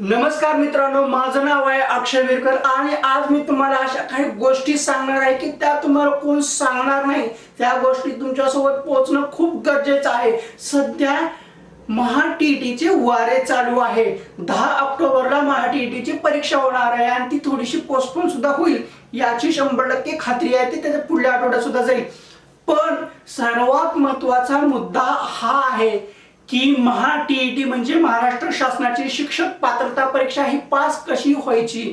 नमस्कार मित्रांनो माझं नाव आहे अक्षय विरकर आणि आज मी तुम्हाला अशा काही गोष्टी सांगणार आहे की त्या तुम्हाला कोण सांगणार नाही. त्या गोष्टी तुमच्यासोबत पोहोचणं खूप गरजेचं आहे. सध्या महा टीईटीचे वारे चालू आहे. दहा ऑक्टोबरला महा टीईटीची परीक्षा होणार आहे आणि ती थोडीशी पोस्टपोन सुद्धा होईल याची शंभर टक्के खात्री आहे ती त्याच्या पुढल्या आठवड्यात सुद्धा जाईल. पण सर्वात महत्त्वाचा मुद्दा हा आहे की महा टीईटी म्हणजे महाराष्ट्र शासनाची शिक्षक पात्रता परीक्षा ही पास कशी व्हायची?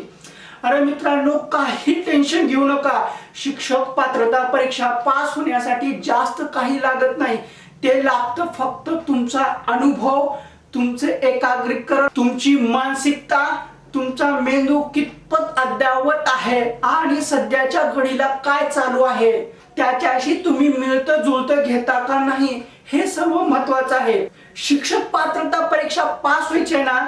अरे मित्रांनो काही टेन्शन घेऊ नका. शिक्षक पात्रता परीक्षा पास होण्यासाठी जास्त काही लागत नाही. ते लागतं फक्त तुमचा अनुभव तुमचे एकाग्रीकरण तुमची मानसिकता तुमचा मेंदू कितपत अद्यावत आहे आणि सध्याच्या घडीला काय चालू आहे त्याच्याशी तुम्ही मिळतं जुळतं घेता का नाही हे सर्व महत्वाचं आहे. शिक्षक पात्रता परीक्षा पास व्हायचे ना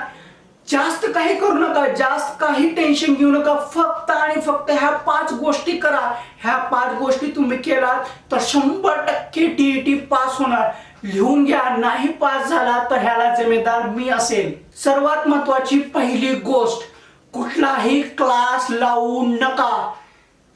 जास्त काही करू नका जास्त काही टेन्शन घेऊ नका फक्त आणि फक्त ह्या पाच गोष्टी करा. ह्या पाच गोष्टी तुम्ही केलात तर शंभर टक्के टीईटी पास होणार. लिहून घ्या नाही पास झाला तर ह्याला जिम्मेदार मी असेल. सर्वात महत्वाची पहिली गोष्ट कुठलाही क्लास लावू नका.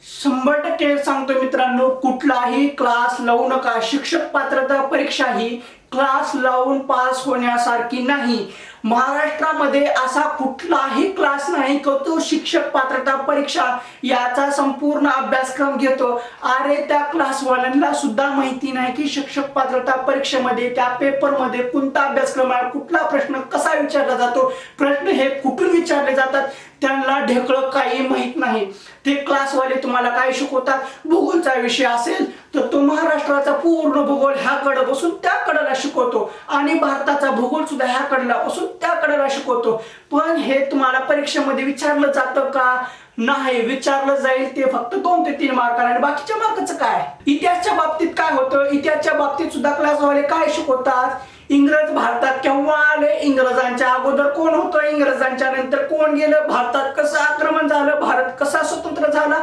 शंभर टक्के सांगतो मित्रांनो कुठलाही क्लास लावू नका. शिक्षक पात्रता परीक्षा ही क्लास लावून पास होण्यासारखी नाही. महाराष्ट्रामध्ये असा कुठलाही क्लास नाही की तो शिक्षक पात्रता परीक्षा याचा संपूर्ण अभ्यासक्रम घेतो. अरे त्या क्लासवाल्यांना सुद्धा माहिती नाही की शिक्षक पात्रता परीक्षेमध्ये त्या पेपरमध्ये कोणता अभ्यासक्रम आहे कुठला प्रश्न कसा विचारला जातो प्रश्न हे कुठून विचारले जातात त्यांना ढेकळं काही माहीत नाही. ते क्लासवाले तुम्हाला काय शिकवतात? भूगोलचा विषय असेल तर तो महाराष्ट्राचा पूर्ण भूगोल ह्या कडे बसून त्या कडेला शिकवतो. आणि भारताचा भूगोल सुद्धा ह्या कडेला बसून त्या कडेला शिकवतो. पण हे तुम्हाला परीक्षेमध्ये विचारलं जातं का? नाही विचारलं जाईल ते फक्त दोन ते तीन मार्क आणि बाकीच्या मार्काचं काय? इतिहासच्या बाबतीत काय होतं? इतिहासच्या बाबतीत सुद्धा क्लासवाले काय शिकवतात? इंग्रज भारतात केव्हा आले? इंग्रजांच्या अगोदर कोण होतं? इंग्रजांच्या नंतर कोण गेलं? भारतात कसं आक्रमण झालं? भारत कसा स्वतंत्र झाला?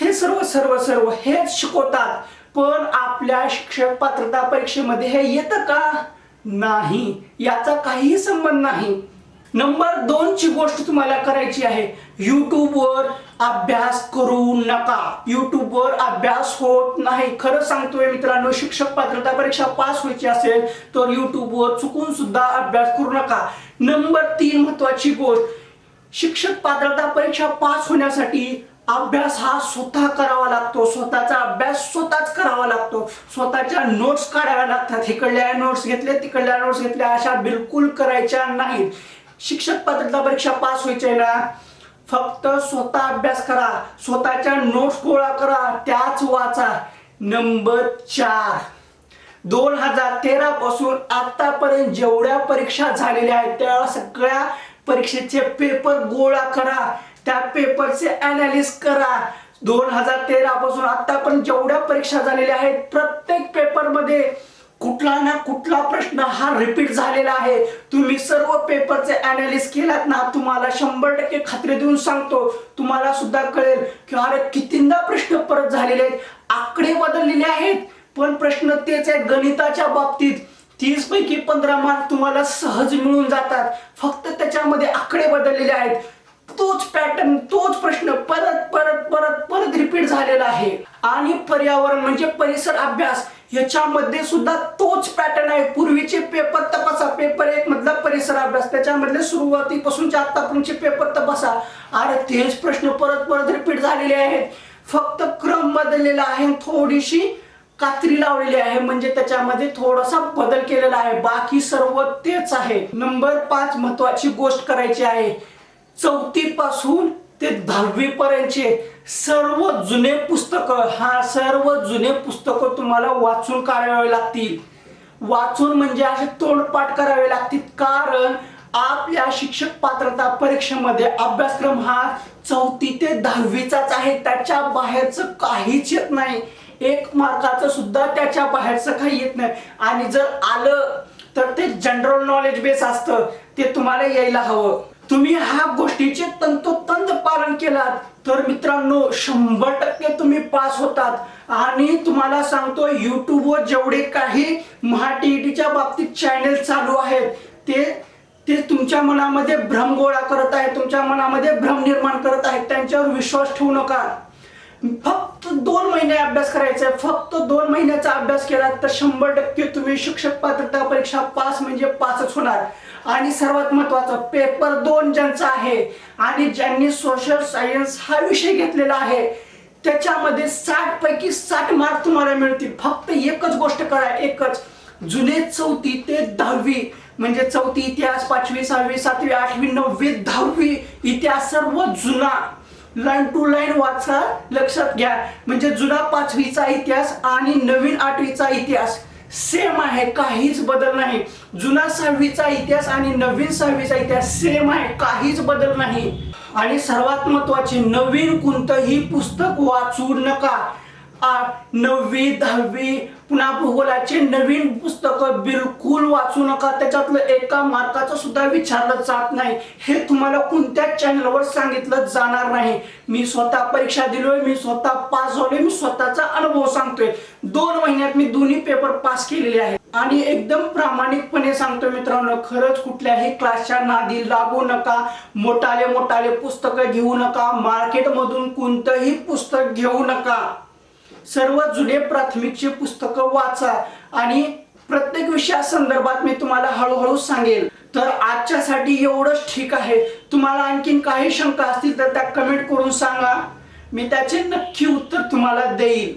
हे सर्व सर्व सर्व हेच शिकवतात. पण आपल्या शिक्षक पात्रता परीक्षेमध्ये हे येतं का? नाही. याचा काहीही संबंध नाही. नंबर दोनची गोष्ट तुम्हाला करायची आहे. युट्यूबवर अभ्यास करू नका. युट्यूबवर अभ्यास होत नाही. खरं सांगतोय मित्रांनो शिक्षक पात्रता परीक्षा पास व्हायची असेल तर युट्यूबवर चुकून सुद्धा अभ्यास करू नका. नंबर तीन महत्वाची गोष्ट शिक्षक पात्रता परीक्षा पास होण्यासाठी अभ्यास हा स्वतः करावा लागतो स्वतःचा अभ्यास स्वतःच करावा लागतो. स्वतःच्या नोट्स काढाव्या लागतात. इकडल्या नोट्स घेतल्या तिकडल्या नोट्स घेतल्या अशा बिलकुल करायच्या नाहीत. शिक्षक पात्रता परीक्षा पास व्हायचे ना फक्त स्वतः अभ्यास करा स्वतःच्या नोट्स गोळा करा त्याच वाचा. नंबर चार. दोन हजार तेरा पासून आतापर्यंत जेवढ्या परीक्षा झालेल्या आहेत त्या सगळ्या परीक्षेचे पेपर गोळा करा. त्या पेपरचे अनालिस करा. दोन हजार तेरा पासून आता पण जेवढ्या परीक्षा झालेल्या आहेत प्रत्येक पेपरमध्ये कुठला ना कुठला प्रश्न हा रिपीट झालेला आहे. तुम्ही सर्व पेपरचे अनालिस केलात ना तुम्हाला शंभर टक्के खात्री देऊन सांगतो. तुम्हाला सुद्धा कळेल की अरे कितींदा प्रश्न परत झालेले आहेत. आकडे बदललेले आहेत पण प्रश्न तेच आहेत गणिताच्या बाबतीत. तीस पैकी पंधरा मार्क तुम्हाला सहज मिळून जातात. फक्त त्याच्यामध्ये आकडे बदललेले आहेत. तोच पॅटर्न तोच प्रश्न परत परत परत परत रिपीट झालेला आहे. आणि पर्यावरण म्हणजे परिसर अभ्यास याच्यामध्ये सुद्धा तोच पॅटर्न आहे. पूर्वीचे पेपर तपासा पेपर एक मधला परिसर अभ्यास त्याच्यामधले सुरुवातीपासूनचे आतापर्यंतचे पेपर तपासा. अरे तेच प्रश्न परत परत रिपीट झालेले आहेत. फक्त क्रम बदललेला आहे थोडीशी कात्री लावलेली आहे. म्हणजे त्याच्यामध्ये थोडासा बदल केलेला आहे. बाकी सर्व तेच आहे. नंबर पाच महत्वाची गोष्ट करायची आहे. चौथी पासून ते दहावी पर्यंतचे सर्व जुने पुस्तकं हा सर्व जुने पुस्तकं तुम्हाला वाचून काढावे लागतील. वाचून म्हणजे असे तोडपाठ करावे लागतील. कारण आपल्या शिक्षक पात्रता परीक्षेमध्ये अभ्यासक्रम हा चौथी ते दहावीचाच आहे. त्याच्या बाहेरचं काहीच येत नाही. एक मार्काचं सुद्धा त्याच्या बाहेरचं काही येत नाही. आणि जर आलं तर ते जनरल नॉलेज बेस असतं. ते तुम्हाला यायला हवं. तुम्ही ह्या गोष्टीचे तंतोतंत पालन केलात तर मित्रांनो शंभर टक्के तुम्ही पास होतात. आणि तुम्हाला सांगतो युट्यूबवर जेवढे काही महाटीईटीच्या बाबतीत चॅनेल चालू आहेत ते ते तुमच्या मनामध्ये भ्रम गोळा करत आहे तुमच्या मनामध्ये भ्रम निर्माण करत आहेत त्यांच्यावर विश्वास ठेवू नका. फक्त दोन महिने अभ्यास करायचा आहे फक्त दोन महिन्याचा अभ्यास केला तर शंभर टक्के तुम्ही शिक्षक पात्रता परीक्षा पास म्हणजे पासच होणार. आणि सर्वात महत्वाचं पेपर दोन ज्यांचा आहे आणि ज्यांनी सोशल सायन्स हा विषय घेतलेला आहे त्याच्यामध्ये साठ पैकी साठ मार्क तुम्हाला मिळतील. फक्त एकच गोष्ट करा एकच. जुने चौथी ते दहावी म्हणजे चौथी इतिहास पाचवी सहावी सातवी आठवी नववी दहावी इतिहास सर्व जुना. लाईन टू लाईन वाचा लक्षात घ्या. म्हणजे जुना पाचवीचा इतिहास आणि नवीन आठवीचा इतिहास सेम आहे काहीच बदल नाही. जुना सहावीचा इतिहास आणि नवीन सहावीचा इतिहास सेम आहे काहीच बदल नाही. आणि सर्वात महत्त्वाचे नवीन कोणतंही पुस्तक वाचू नका. आ, नववी दहावी पुन्हा भूगोलाचे नवीन पुस्तकं बिलकुल वाचू नका. त्याच्यातलं एका मार्काचं सुद्धा विचारलं जात नाही. हे तुम्हाला कोणत्याच चॅनलवर सांगितलं जाणार नाही? मी स्वतः परीक्षा दिलोय मी स्वतः पास झालोय मी स्वतःचा अनुभव सांगतोय. दोन महिन्यात मी दोन्ही पेपर पास केलेले आहेत. आणि एकदम प्रामाणिकपणे सांगतोय मित्रांनो खरंच कुठल्याही क्लासच्या नादी लागू नका. मोठाले मोठाले पुस्तकं घेऊ नका. मार्केटमधून कोणतंही पुस्तक घेऊ नका. सर्व जुने प्राथमिकचे पुस्तकं वाचा आणि प्रत्येक विषयासंदर्भात मी तुम्हाला हळूहळू सांगेल. तर आजच्यासाठी एवढंच ठीक आहे. तुम्हाला आणखीन काही शंका असतील तर त्या कमेंट करून सांगा. मी त्याचे नक्की उत्तर तुम्हाला देईल